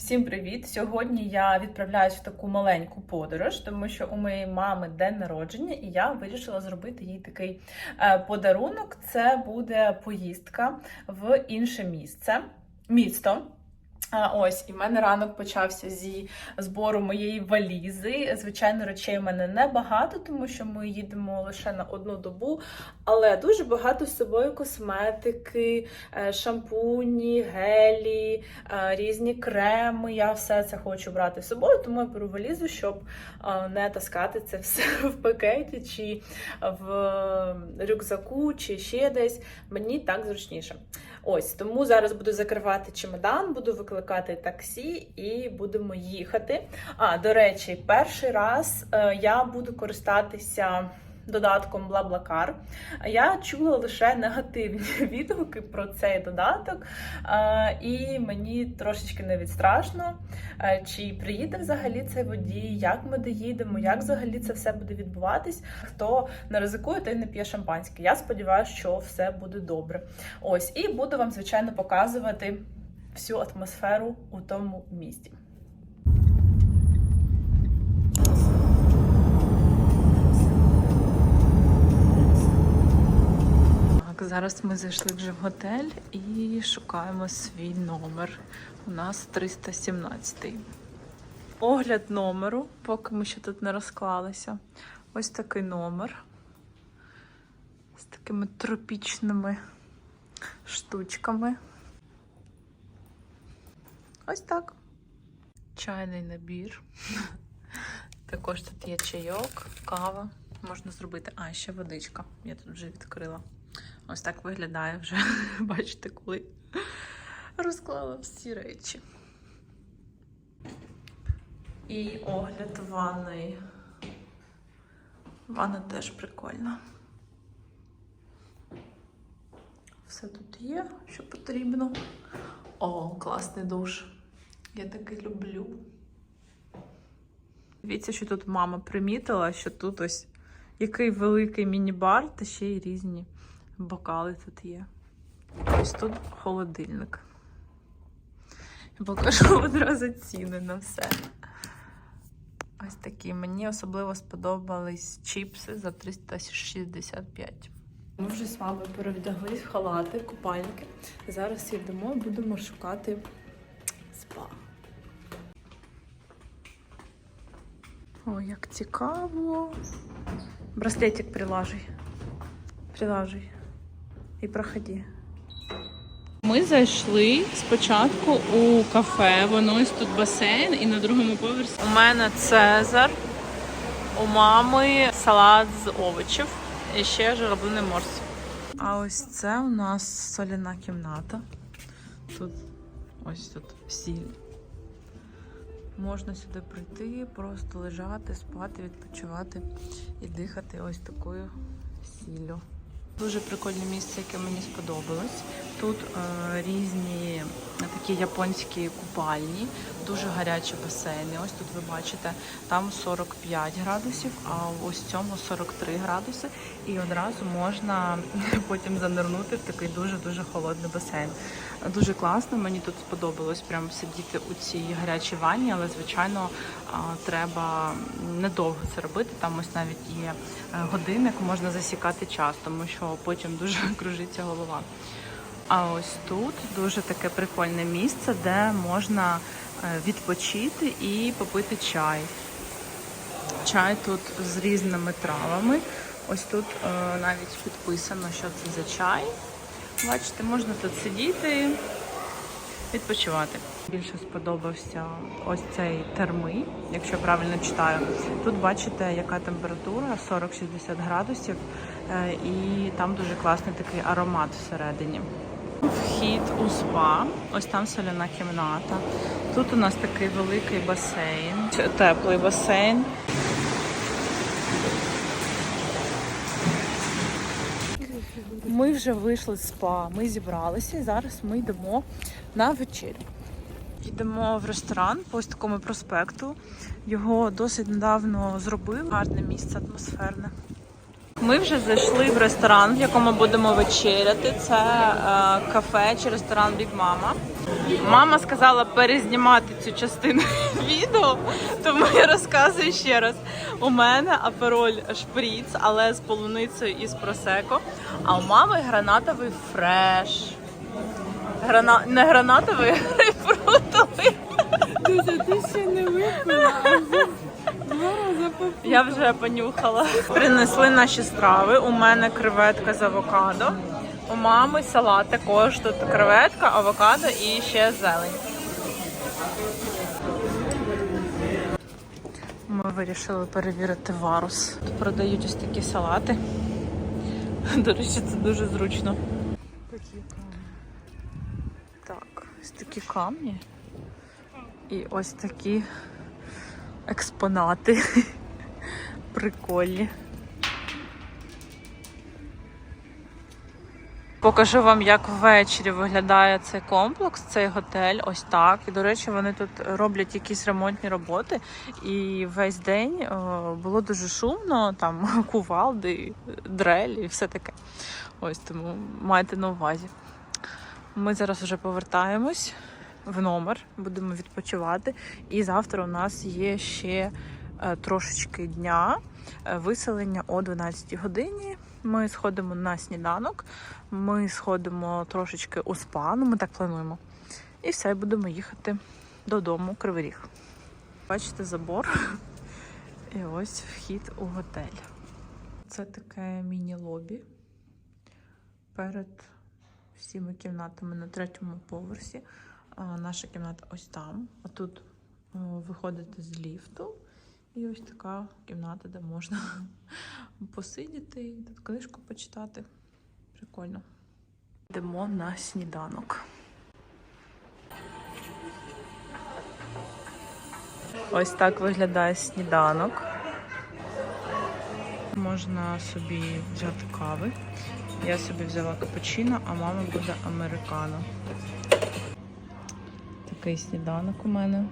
Всім привіт! Сьогодні я відправляюсь в таку маленьку подорож, тому що у моєї мами день народження, і я вирішила зробити їй такий е, подарунок. Це буде поїздка в інше місце, місто. Ось, і в мене ранок почався зі збору моєї валізи. Звичайно, речей в мене небагато, тому що ми їдемо лише на одну добу, але дуже багато з собою косметики, е, шампуні, гелі, е, різні креми. Я все це хочу брати з собою, тому я беру валізу, щоб е, не таскати це все в пакеті чи в рюкзаку, чи ще десь. Мені так зручніше. Ось тому зараз буду закривати чемодан, буду викликати таксі і будемо їхати. А, до речі, перший раз е, я буду користатися додатком BlaBlaCar. Я чула лише негативні відгуки про цей додаток, і мені трошечки навіть страшно, чи приїде взагалі цей водій, як ми доїдемо, як взагалі це все буде відбуватись. Хто не ризикує, той не п'є шампанське. Я сподіваюся, що все буде добре. Ось, і буду вам, звичайно, показувати всю атмосферу у тому місті. Зараз ми зайшли вже в готель і шукаємо свій номер. У нас 317. Огляд номеру, поки ми ще тут не розклалися. Ось такий номер з такими тропічними штучками. Ось так. Чайний набір. Також тут є чайок, кава. Можна зробити. А, ще водичка. Я тут вже відкрила. Ось так виглядає вже. Бачите, коли розклала всі речі. І огляд ванної. Ванна теж прикольна. Все тут є, що потрібно. О, класний душ. Я такий люблю. Дивіться, що тут мама примітила, що тут ось який великий міні-бар, та ще й різні бокали тут є. Ось тут холодильник. Я покажу одразу ціни на все. Ось такі. Мені особливо сподобались чіпси за 365. Ми вже з вами перевдяглись в халати, купальники. Зараз йдемо і будемо шукати спа. О, як цікаво. Браслетик прилажуй. Прилажуй. І проходи. Ми зайшли спочатку у кафе, воно ось тут басейн, і на другому поверсі. У мене Цезар, у мами салат з овочів і ще журавлиний морс. А ось це у нас соляна кімната. Тут ось тут сіль. Можна сюди прийти, просто лежати, спати, відпочивати і дихати ось такою сіллю. Дуже прикольне місце, яке мені сподобалось. Тут е, різні такі японські купальні, дуже гарячі басейни. Ось тут ви бачите, там 45 градусів, а ось цьому 43 градуси. І одразу можна потім занирнути в такий дуже-дуже холодний басейн. Дуже класно, мені тут сподобалось прям сидіти у цій гарячій ванні, але звичайно треба недовго це робити. Там ось навіть є е, годинник, можна засікати час, тому що потім дуже кружиться голова. А ось тут дуже таке прикольне місце, де можна е, відпочити і попити чай. Чай тут з різними травами. Ось тут е, навіть підписано, що це за чай. Бачите, можна тут сидіти, відпочивати. Більше сподобався ось цей терми, якщо правильно читаю. Тут бачите, яка температура 40-60 градусів, е, і там дуже класний такий аромат всередині. Вхід у спа, ось там соляна кімната. Тут у нас такий великий басейн, теплий басейн. Ми вже вийшли з спа, ми зібралися і зараз ми йдемо на вечерю. Йдемо в ресторан по ось такому проспекту. Його досить недавно зробили. Гарне місце атмосферне. Ми вже зайшли в ресторан, в якому будемо вечеряти. Це е, кафе чи ресторан Big Mama. Мама сказала перезнімати цю частину відео, тому я розказую ще раз. У мене апероль шприц, але з полуницею і з просеко. А у мами гранатовий фреш. Грана... Не гранатовий, а грейпфрутовий. Дуже ти ще не випила, Я вже понюхала. Принесли наші страви. У мене креветка з авокадо. У мами салат також тут креветка, авокадо і ще зелень. Ми вирішили перевірити варус. Тут продають ось такі салати. До речі, це дуже зручно. Такі камні. Так, ось такі камні. І ось такі експонати. Прикольні. Покажу вам, як ввечері виглядає цей комплекс, цей готель. Ось так. І, до речі, вони тут роблять якісь ремонтні роботи. І весь день е, було дуже шумно, там кувалди, дрелі і все таке. Ось тому майте на увазі. Ми зараз вже повертаємось в номер, будемо відпочивати. І завтра у нас є ще трошечки дня е, виселення о 12 годині. Ми сходимо на сніданок, ми сходимо трошечки у спа, ну ми так плануємо. І все, будемо їхати додому, Кривий Ріг. Бачите забор. І ось вхід у готель. Це таке міні-лобі перед всіми кімнатами на третьому поверсі. Наша кімната ось там. А тут о, виходите з ліфту. І ось така кімната, де можна посидіти і тут книжку почитати. Прикольно. Йдемо на сніданок. Ось так виглядає сніданок. Можна собі взяти кави. Я собі взяла капучино, а мама буде американо. Такий сніданок у мене.